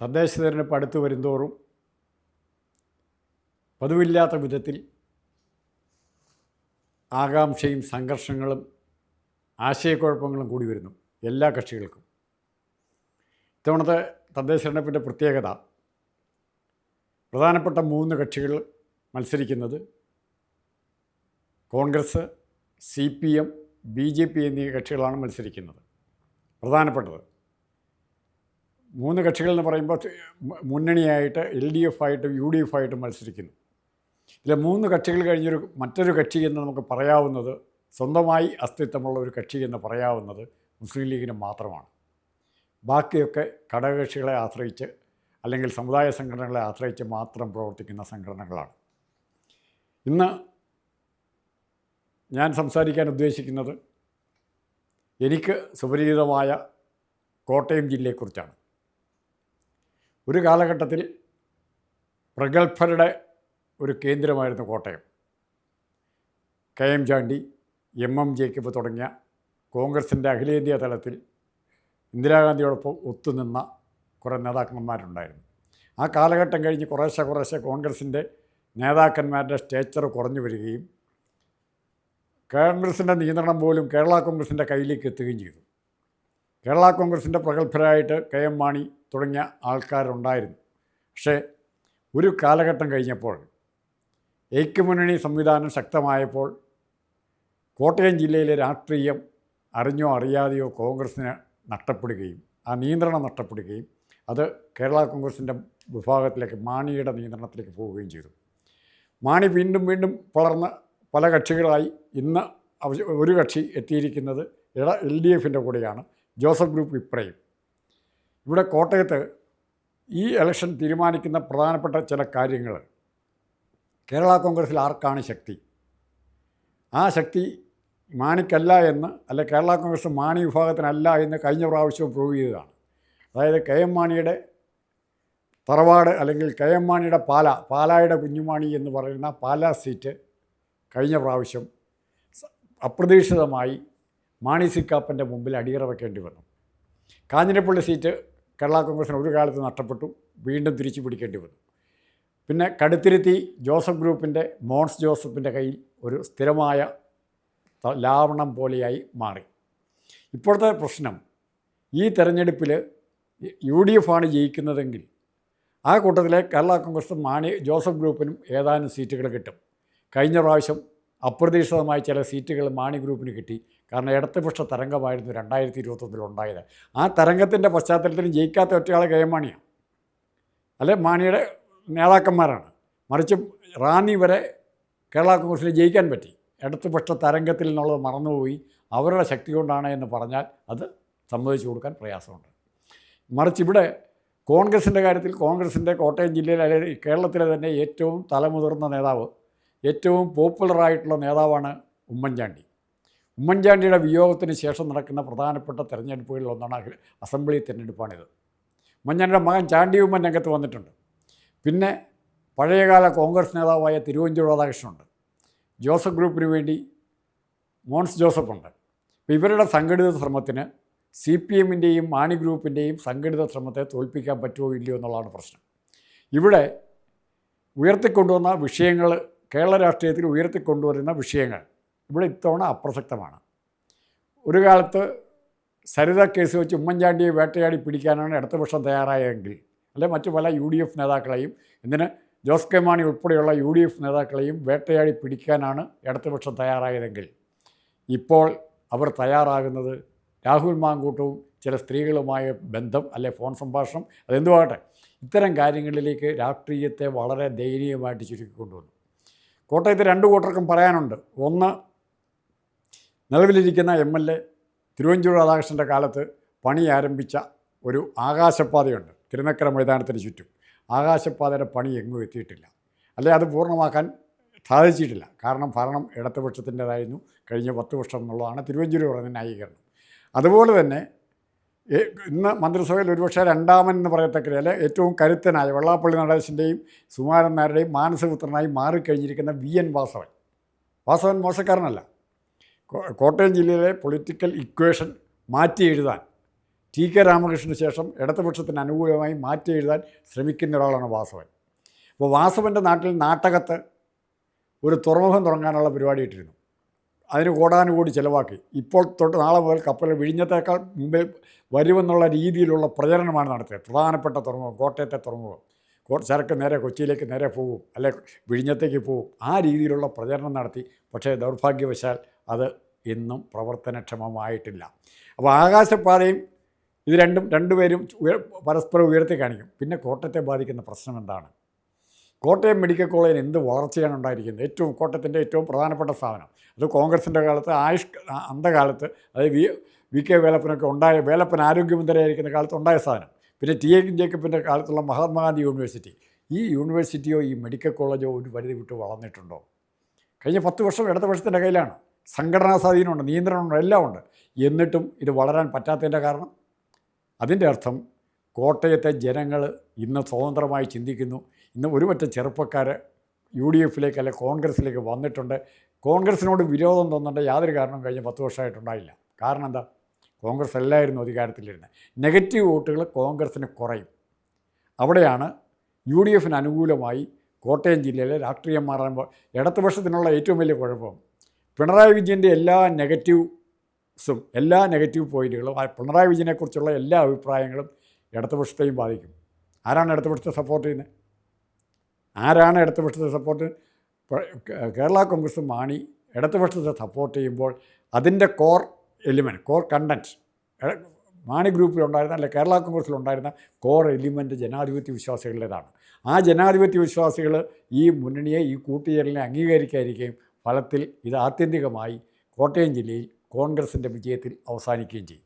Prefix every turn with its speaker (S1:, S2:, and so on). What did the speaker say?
S1: തദ്ദേശ തിരഞ്ഞെടുപ്പ് അടുത്ത് വരുന്തോറും പതിവില്ലാത്ത വിധത്തിൽ ആകാംക്ഷയും സംഘർഷങ്ങളും ആശയക്കുഴപ്പങ്ങളും കൂടി വരുന്നു എല്ലാ കക്ഷികൾക്കും. ഇത്തവണത്തെ തദ്ദേശ തെരഞ്ഞെടുപ്പിന്റെ പ്രത്യേകത പ്രധാനപ്പെട്ട മൂന്ന് കക്ഷികൾ മത്സരിക്കുന്നത് Congress C P M B J P എന്നീ കക്ഷികളാണ് മത്സരിക്കുന്നത്. പ്രധാനപ്പെട്ടത് മൂന്ന് കക്ഷികൾ എന്ന് പറയുമ്പോൾ മുന്നണിയായിട്ട് എൽ ഡി എഫ് ആയിട്ടും യു ഡി എഫ് ആയിട്ടും മത്സരിക്കുന്നു. ഇതിലെ മൂന്ന് കക്ഷികൾ കഴിഞ്ഞൊരു മറ്റൊരു കക്ഷി എന്ന് നമുക്ക് പറയാവുന്നത് സ്വന്തമായി അസ്തിത്വമുള്ള ഒരു കക്ഷി എന്ന് പറയാവുന്നത് മുസ്ലിം ലീഗിന് മാത്രമാണ്. ബാക്കിയൊക്കെ ഘടകകക്ഷികളെ ആശ്രയിച്ച് അല്ലെങ്കിൽ സമുദായ സംഘടനകളെ ആശ്രയിച്ച് മാത്രം പ്രവർത്തിക്കുന്ന സംഘടനകളാണ്. ഇന്ന് ഞാൻ സംസാരിക്കാൻ ഉദ്ദേശിക്കുന്നത് എനിക്ക് സുപരിചിതമായ കോട്ടയം ജില്ലയെക്കുറിച്ചാണ്. ഒരു കാലഘട്ടത്തിൽ പ്രഗത്ഭരുടെ ഒരു കേന്ദ്രമായിരുന്നു Kottayam. K M Chandy M M Jacob തുടങ്ങിയ കോൺഗ്രസിന്റെ അഖിലേന്ത്യാ തലത്തിൽ ഇന്ദിരാഗാന്ധിയോടൊപ്പം ഒത്തുനിന്ന കുറേ നേതാക്കന്മാരുണ്ടായിരുന്നു. ആ കാലഘട്ടം കഴിഞ്ഞ് കുറേശ്ശെ കുറേശ്ശെ കോൺഗ്രസിന്റെ നേതാക്കന്മാരുടെ സ്റ്റേച്ചർ കുറഞ്ഞു വരികയും കോൺഗ്രസിന്റെ നിയന്ത്രണം പോലും കേരള കോൺഗ്രസിന്റെ കയ്യിലേക്ക് എത്തുകയും ചെയ്തു. കേരള കോൺഗ്രസിന്റെ പ്രഗത്ഭരായിട്ട് കെ എം മാണി തുടങ്ങിയ ആൾക്കാരുണ്ടായിരുന്നു. പക്ഷേ ഒരു കാലഘട്ടം കഴിഞ്ഞപ്പോൾ ഐക്യമുന്നണി സംവിധാനം ശക്തമായപ്പോൾ കോട്ടയം ജില്ലയിലെ രാഷ്ട്രീയം അറിഞ്ഞോ അറിയാതെയോ കോൺഗ്രസ്സിന് നഷ്ടപ്പെടുകയും ആ നിയന്ത്രണം നഷ്ടപ്പെടുകയും അത് കേരള കോൺഗ്രസിന്റെ വിഭാഗത്തിലേക്ക് മാണിയുടെ നിയന്ത്രണത്തിലേക്ക് പോവുകയും ചെയ്തു. മാണി വീണ്ടും വീണ്ടും വളർന്ന് പല കക്ഷികളായി ഇന്ന് ഒരു കക്ഷി എത്തിയിരിക്കുന്നത് എൽ ഡി എഫിന്റെ കൂടെയാണ്. ജോസഫ് ഗ്രൂപ്പ് ഇപ്രയും ഇവിടെ കോട്ടയത്ത് ഈ ഇലക്ഷൻ തീരുമാനിക്കുന്ന പ്രധാനപ്പെട്ട ചില കാര്യങ്ങൾ. കേരള കോൺഗ്രസ്സിൽ ആർക്കാണ് ശക്തി? ആ ശക്തി മാണിക്കല്ല എന്ന് അല്ലെ കേരള കോൺഗ്രസ് മാണി വിഭാഗത്തിനല്ല എന്ന് കഴിഞ്ഞ പ്രാവശ്യവും പ്രൂവ് ചെയ്തതാണ്. അതായത് കെ എം മാണിയുടെ തറവാട് അല്ലെങ്കിൽ കെ എം മാണിയുടെ പാല പാലായുടെ കുഞ്ഞുമാണി എന്ന് പറയുന്ന പാല സീറ്റ് കഴിഞ്ഞ പ്രാവശ്യം അപ്രതീക്ഷിതമായി മാണി സിക്കാപ്പന്റെ മുമ്പിൽ അടിയറ വയ്ക്കേണ്ടി വന്നു. കാഞ്ഞിരപ്പള്ളി സീറ്റ് കേരള കോൺഗ്രസിന് ഒരു കാലത്ത് നഷ്ടപ്പെട്ടു വീണ്ടും തിരിച്ചു പിടിക്കേണ്ടി വന്നു. പിന്നെ കടുത്തിരുത്തി ജോസഫ് ഗ്രൂപ്പിന്റെ മോൺസ് ജോസഫിന്റെ കയ്യിൽ ഒരു സ്ഥിരമായ ലാവണം പോലെയായി മാറി. ഇപ്പോഴത്തെ പ്രശ്നം ഈ തെരഞ്ഞെടുപ്പിൽ യു ഡി എഫാണ് ജയിക്കുന്നതെങ്കിൽ ആ കൂട്ടത്തിലെ കേരള കോൺഗ്രസും മാണി ജോസഫ് ഗ്രൂപ്പിനും ഏതാനും സീറ്റുകൾ കിട്ടും. കഴിഞ്ഞ പ്രാവശ്യം അപ്രതീക്ഷിതമായി ചില സീറ്റുകൾ മാണി ഗ്രൂപ്പിന് കിട്ടി. കാരണം ഇടതുപക്ഷ തരംഗമായിരുന്നു രണ്ടായിരത്തി ഇരുപത്തൊന്നിൽ ഉണ്ടായത്. ആ തരംഗത്തിന്റെ പശ്ചാത്തലത്തിൽ ജയിക്കാത്ത ഒറ്റയാൾ കെ എം മാണിയാണ്. അല്ലെ? മാണിയുടെ നേതാക്കന്മാരാണ്. മറിച്ച് റാന്നി വരെ കേരള കോൺഗ്രസിൽ ജയിക്കാൻ പറ്റി. ഇടതുപക്ഷ തരംഗത്തിൽ നിന്നുള്ളത് മറന്നുപോയി. അവരുടെ ശക്തി കൊണ്ടാണ് എന്ന് പറഞ്ഞാൽ അത് സമ്മതിച്ചു കൊടുക്കാൻ പ്രയാസമുണ്ട്. മറിച്ച് ഇവിടെ കോൺഗ്രസിന്റെ കാര്യത്തിൽ കോൺഗ്രസിന്റെ കോട്ടയം ജില്ലയിൽ അല്ലെങ്കിൽ കേരളത്തിലെ തന്നെ ഏറ്റവും തലമുതിർന്ന നേതാവ് ഏറ്റവും പോപ്പുലറായിട്ടുള്ള നേതാവാണ് ഉമ്മൻചാണ്ടി. ഉമ്മൻചാണ്ടിയുടെ വിയോഗത്തിന് ശേഷം നടക്കുന്ന പ്രധാനപ്പെട്ട തെരഞ്ഞെടുപ്പുകളിൽ ഒന്നാണ് അസംബ്ലി തെരഞ്ഞെടുപ്പാണിത്. ഉമ്മൻചാണ്ടിയുടെ മകൻ ചാണ്ടി ഉമ്മൻ രംഗത്ത് വന്നിട്ടുണ്ട്. പിന്നെ പഴയകാല കോൺഗ്രസ് നേതാവായ തിരുവഞ്ചൂർ രാധാകൃഷ്ണനുണ്ട് ജോസഫ് ഗ്രൂപ്പിന് വേണ്ടി മോൺസ് ജോസഫുണ്ട് അപ്പോൾ ഇവരുടെ സംഘടിത ശ്രമത്തിന് സി പി എമ്മിന്റെയും മാണി ഗ്രൂപ്പിന്റെയും സംഘടിത ശ്രമത്തെ തോൽപ്പിക്കാൻ പറ്റുമോ ഇല്ലയോ എന്നുള്ളതാണ് പ്രശ്നം. ഇവിടെ ഉയർത്തിക്കൊണ്ടുവന്ന വിഷയങ്ങൾ കേരള രാഷ്ട്രീയത്തിൽ ഉയർത്തിക്കൊണ്ടുവരുന്ന വിഷയങ്ങൾ ഇവിടെ ഇത്തവണ അപ്രസക്തമാണ്. ഒരു കാലത്ത് സരിത കേസ് വെച്ച് ഉമ്മൻചാണ്ടിയെ വേട്ടയാടി പിടിക്കാനാണ് അടുത്ത വർഷം തയ്യാറായതെങ്കിൽ അല്ലെ മറ്റു പല യു ഡി എഫ് നേതാക്കളെയും എന്തിന് ജോസ് കെ മാണി ഉൾപ്പെടെയുള്ള യു ഡി എഫ് നേതാക്കളെയും വേട്ടയാടി പിടിക്കാനാണ് ഇടതുപക്ഷം തയ്യാറായതെങ്കിൽ ഇപ്പോൾ അവർ തയ്യാറാകുന്നത് രാഹുൽ മാങ്കൂട്ടവും ചില സ്ത്രീകളുമായ ബന്ധം അല്ലെ ഫോൺ സംഭാഷണം അതെന്തുമാകട്ടെ ഇത്തരം കാര്യങ്ങളിലേക്ക് രാഷ്ട്രീയത്തെ വളരെ ദയനീയമായിട്ട് ചുരുക്കിക്കൊണ്ടുവന്നു. കോട്ടയത്ത് രണ്ട് കൂട്ടർക്കും പറയാനുണ്ട്. ഒന്ന് നിലവിലിരിക്കുന്ന എം എൽ എ തിരുവഞ്ചൂർ രാധാകൃഷ്ണന്റെ കാലത്ത് പണി ആരംഭിച്ച ഒരു ആകാശപാതയുണ്ട് തിരുനക്കര മൈതാനത്തിന് ചുറ്റും. ആകാശപാതയുടെ പണി എങ്ങും എത്തിയിട്ടില്ല. അല്ലെ അത് പൂർണമാക്കാൻ സാധിച്ചിട്ടില്ല. കാരണം ഭരണം ഇടതുപക്ഷത്തിന്റേതായിരുന്നു. കഴിഞ്ഞ പത്ത് വർഷം എന്നുള്ളതാണ് തിരുവഞ്ചൂർ പറയുന്ന ന്യായീകരണം. അതുപോലെ തന്നെ ഇന്ന് മന്ത്രിസഭയിൽ ഒരുപക്ഷെ രണ്ടാമൻ എന്ന് പറയത്തക്കരെ അല്ലെ? ഏറ്റവും കരുത്തനായ വെള്ളാപ്പള്ളി നടേശന്റെയും സുമാരൻ നായരുടെയും മാനസപുത്രനായി മാറിക്കഴിഞ്ഞിരിക്കുന്ന വി. എൻ. വാസവൻ. വാസവൻ മോശക്കാരനല്ല. കോട്ടയം ജില്ലയിലെ പൊളിറ്റിക്കൽ ഇക്വേഷൻ മാറ്റി എഴുതാൻ ടി. കെ. രാമകൃഷ്ണന് ശേഷം ഇടതുപക്ഷത്തിന് അനുകൂലമായി മാറ്റി എഴുതാൻ ശ്രമിക്കുന്ന ഒരാളാണ് വാസവൻ. അപ്പോൾ വാസവന്റെ നാട്ടിൽ നാട്ടകത്ത് ഒരു തുറമുഖം തുടങ്ങാനുള്ള പരിപാടി ഇട്ടിരുന്നു അതിന് കോടാനുകൂടി ചിലവാക്കി. ഇപ്പോൾ തൊട്ട് നാളെ മുതൽ കപ്പൽ വിഴിഞ്ഞത്തേക്കാൾ മുമ്പിൽ വരുമെന്നുള്ള രീതിയിലുള്ള പ്രചരണമാണ് നടത്തിയത്. പ്രധാനപ്പെട്ട തുറമുഖം കോട്ടയത്തെ തുറമുഖം. ചരക്ക് നേരെ കൊച്ചിയിലേക്ക് നേരെ പോകും അല്ലെ വിഴിഞ്ഞത്തേക്ക് പോകും. ആ രീതിയിലുള്ള പ്രചരണം നടത്തി. പക്ഷേ ദൗർഭാഗ്യവശാൽ അത് ഇന്നും പ്രവർത്തനക്ഷമമായിട്ടില്ല. അപ്പോൾ ആകാശപാതയും ഇത് രണ്ടും രണ്ടുപേരും പരസ്പരം ഉയർത്തി കാണിക്കും. പിന്നെ കോട്ടയത്തെ ബാധിക്കുന്ന പ്രശ്നം എന്താണ്? കോട്ടയം മെഡിക്കൽ കോളേജിന് എന്ത് വളർച്ചയാണ് ഉണ്ടായിരിക്കുന്നത്? ഏറ്റവും കോട്ടയത്തിന്റെ ഏറ്റവും പ്രധാനപ്പെട്ട സ്ഥാപനം. അത് കോൺഗ്രസിന്റെ കാലത്ത് ആയുഷ് അന്ധകാലത്ത് അതായത് വി വി കെ വേലപ്പനൊക്കെ ഉണ്ടായ വേലപ്പൻ ആരോഗ്യമന്ത്രിയായിരിക്കുന്ന കാലത്ത് ഉണ്ടായ സാധനം പിന്നെ ടി എ ജേക്കബിന്റെ കാലത്തുള്ള മഹാത്മാഗാന്ധി യൂണിവേഴ്സിറ്റി. ഈ യൂണിവേഴ്സിറ്റിയോ ഈ മെഡിക്കൽ കോളേജോ ഒരു പരിധി വിട്ട് വളർന്നിട്ടുണ്ടോ? കഴിഞ്ഞ പത്ത് വർഷം ഇടതുപക്ഷത്തിന്റെ കയ്യിലാണ്. സംഘടനാ സ്വാധീനമുണ്ട് നിയന്ത്രണമുണ്ട് എല്ലാം ഉണ്ട്. എന്നിട്ടും ഇത് വളരാൻ പറ്റാത്തതിന്റെ കാരണം? അതിന്റെ അർത്ഥം കോട്ടയത്തെ ജനങ്ങൾ ഇന്ന് സ്വതന്ത്രമായി ചിന്തിക്കുന്നു. ഇന്ന് ഒരുപറ്റം ചെറുപ്പക്കാർ യു ഡി എഫിലേക്ക് അല്ലെ കോൺഗ്രസ്സിലേക്ക് വന്നിട്ടുണ്ട്. കോൺഗ്രസ്സിനോട് വിരോധം തോന്നേണ്ട യാതൊരു കാരണവും കഴിഞ്ഞ പത്ത് വർഷമായിട്ടുണ്ടായില്ല. കാരണം എന്താ? കോൺഗ്രസ് അല്ലായിരുന്നു അധികാരത്തിലിരുന്നത് നെഗറ്റീവ് വോട്ടുകൾ കോൺഗ്രസ്സിന് കുറയും. അവിടെയാണ് യു ഡി എഫിന് അനുകൂലമായി കോട്ടയം ജില്ലയിലെ രാഷ്ട്രീയം മാറുമ്പോൾ ഇടതുപക്ഷത്തിനുള്ള ഏറ്റവും വലിയ കുഴപ്പം. പിണറായി വിജയന്റെ എല്ലാ നെഗറ്റീവ്സും എല്ലാ നെഗറ്റീവ് പോയിന്റുകളും പിണറായി വിജയനെക്കുറിച്ചുള്ള എല്ലാ അഭിപ്രായങ്ങളും ഇടതുപക്ഷത്തെയും ബാധിക്കും. ആരാണ് ഇടതുപക്ഷത്തെ സപ്പോർട്ട് ചെയ്യുന്നത്? ആരാണ് ഇടതുപക്ഷത്തെ സപ്പോർട്ട് കേരള കോൺഗ്രസ് മാണി ഇടതുപക്ഷത്തെ സപ്പോർട്ട് ചെയ്യുമ്പോൾ അതിന്റെ core element core content Mani ഗ്രൂപ്പിലുണ്ടായിരുന്ന അല്ലെ കേരള കോൺഗ്രസ്സിലുണ്ടായിരുന്ന കോർ എലിമെന്റ് ജനാധിപത്യ വിശ്വാസികളുടേതാണ്. ആ ജനാധിപത്യ വിശ്വാസികൾ ഈ മുന്നണിയെ ഈ കൂട്ടുചേരലിനെ അംഗീകരിക്കാതിരിക്കുകയും ഫലത്തിൽ ഇത് ആത്യന്തികമായി കോട്ടയം ജില്ലയിൽ കോൺഗ്രസിന്റെ വിജയത്തിൽ അവസാനിക്കുകയും ചെയ്യും.